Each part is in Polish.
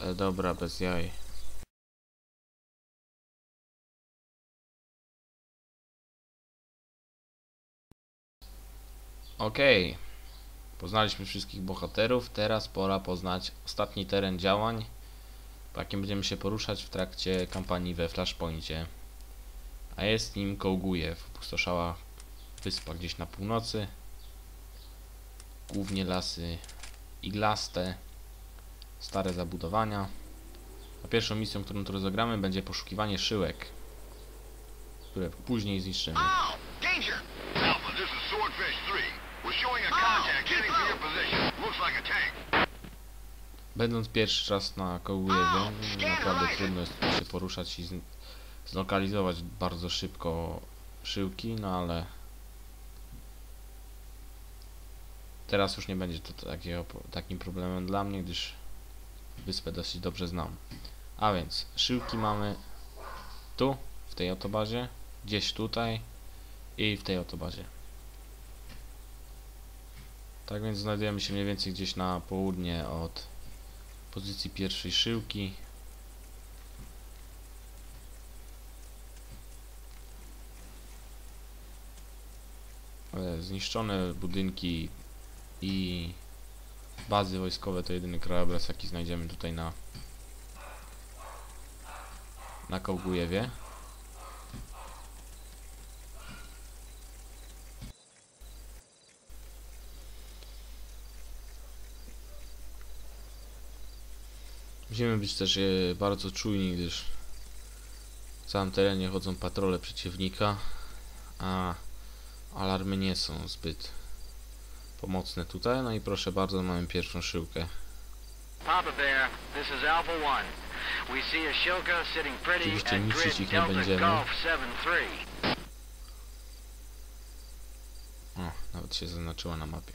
E, dobra, bez jaj. Okej. Poznaliśmy wszystkich bohaterów. Teraz pora poznać ostatni teren działań, po jakim będziemy się poruszać w trakcie kampanii we Flashpointie. A jest nim Kołgujew, opustoszała wyspa gdzieś na północy. Głównie lasy iglaste, stare zabudowania. A pierwszą misją, którą tu rozegramy, będzie poszukiwanie szyłek, które później zniszczymy. Oh, danger! Alpha, this is Swordfish 3. We're showing a contact heading for your position. Looks like a tank. Będąc pierwszy raz na Kołgujewie, naprawdę trudno jest się poruszać i zlokalizować bardzo szybko szyłki, no ale teraz już nie będzie to takiego, takim problemem dla mnie, gdyż wyspę dosyć dobrze znam. A więc szyłki mamy tu, w tej oto bazie, gdzieś tutaj i w tej oto bazie. Tak więc znajdujemy się mniej więcej gdzieś na południe od pozycji pierwszej szyłki. E, Zniszczone budynki i bazy wojskowe to jedyny krajobraz jaki znajdziemy tutaj na na Kołgujewie. Musimy być też e, bardzo czujni, gdyż w całym terenie chodzą patrole przeciwnika, a alarmy nie są zbyt pomocne tutaj. No i proszę bardzo, mamy pierwszą szyłkę. Oczywiście niszczyć ich nie będziemy. Golf 7-3. O, nawet się zaznaczyła na mapie.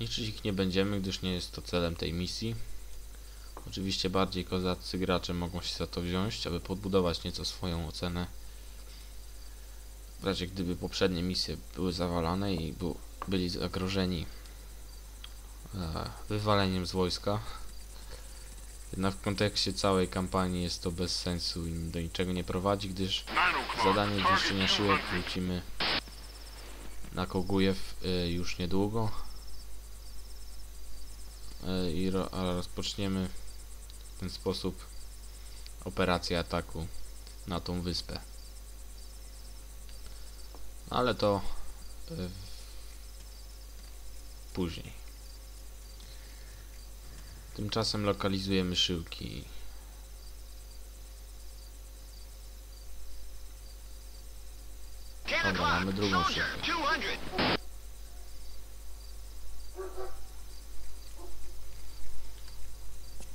Niszczyć ich nie będziemy, gdyż nie jest to celem tej misji. Oczywiście bardziej kozaccy gracze mogą się za to wziąć, aby podbudować nieco swoją ocenę. W razie gdyby poprzednie misje były zawalane i był, byli zagrożeni e, wywaleniem z wojska. Jednak w kontekście całej kampanii jest to bez sensu i do niczego nie prowadzi, gdyż 9 o'clock. Zadanie zniszczenia 2 siłek wrócimy na Kogujew y, już niedługo y, i rozpoczniemy w ten sposób operację ataku na tą wyspę. Ale to później. Tymczasem lokalizujemy szyłki. Dobra, mamy drugą szyłkę. 200.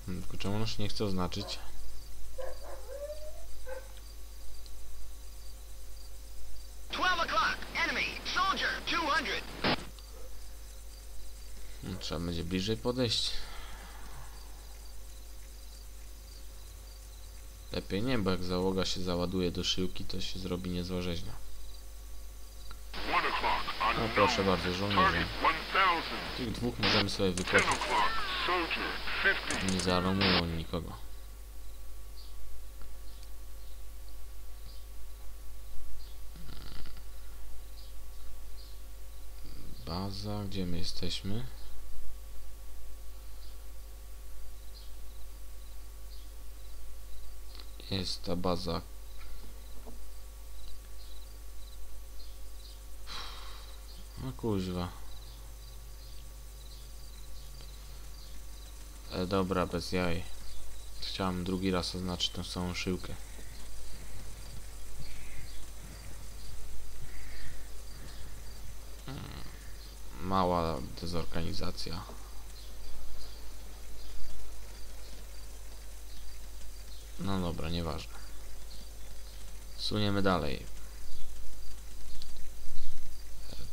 Hmm, Tylko czemu ono się nie chce oznaczyć? Trzeba będzie bliżej podejść. Lepiej nie, bo jak załoga się załaduje do szyłki, to się zrobi niezła rzeźnia. 1 o'clock. No proszę bardzo, żołnierze. Target 1000. Tych dwóch możemy sobie 10 wykopić. o'clock. Soldier 50. Nie oni nikogo. Baza, gdzie my jesteśmy? Jest ta baza. No kuźwa. E, dobra, bez jaj. Chciałem drugi raz oznaczyć tę samą szyłkę. Mm, Mała dezorganizacja. No dobra, nieważne. Suniemy dalej.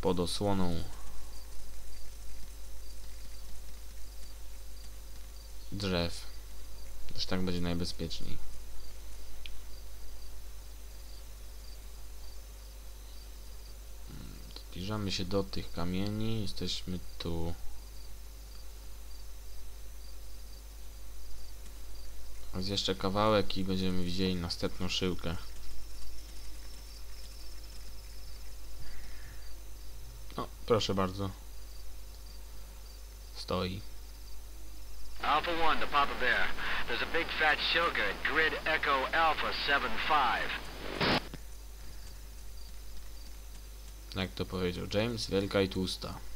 Pod osłoną drzew. Też tak będzie najbezpieczniej. Mm, Zbliżamy się do tych kamieni. Jesteśmy tu. Jest jeszcze kawałek i będziemy widzieli następną szyłkę. O, proszę bardzo. Stoi. Alpha 1 to Papa Bear. There's a big fat at Grid Echo Alpha 7-5. Jak to powiedział James, wielka i tłusta.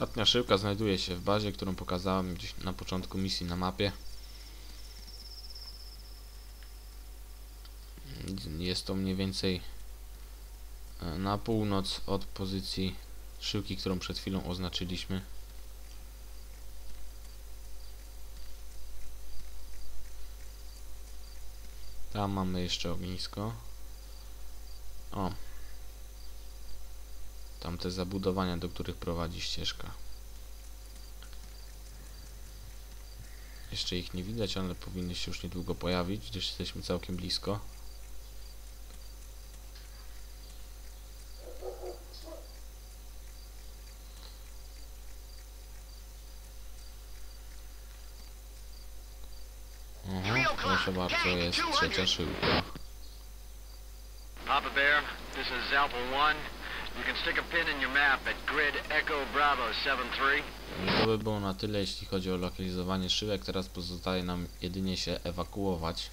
Ostatnia szyłka znajduje się w bazie, którą pokazałem gdzieś na początku misji na mapie. Jest to mniej więcej e, na północ od pozycji szyłki, którą przed chwilą oznaczyliśmy. Tam mamy jeszcze ognisko. O. Tamte zabudowania, do których prowadzi ścieżka. Jeszcze ich nie widać, ale powinny się już niedługo pojawić, gdyż jesteśmy całkiem blisko. Aha, proszę bardzo, jest trzecia szyłka. Papa Bear, this is Alpha 1. You can stick a pin in your map at Grid Echo Bravo 7-3. To by było na tyle, jeśli chodzi o lokalizowanie szyłek. Teraz pozostaje nam jedynie się ewakuować.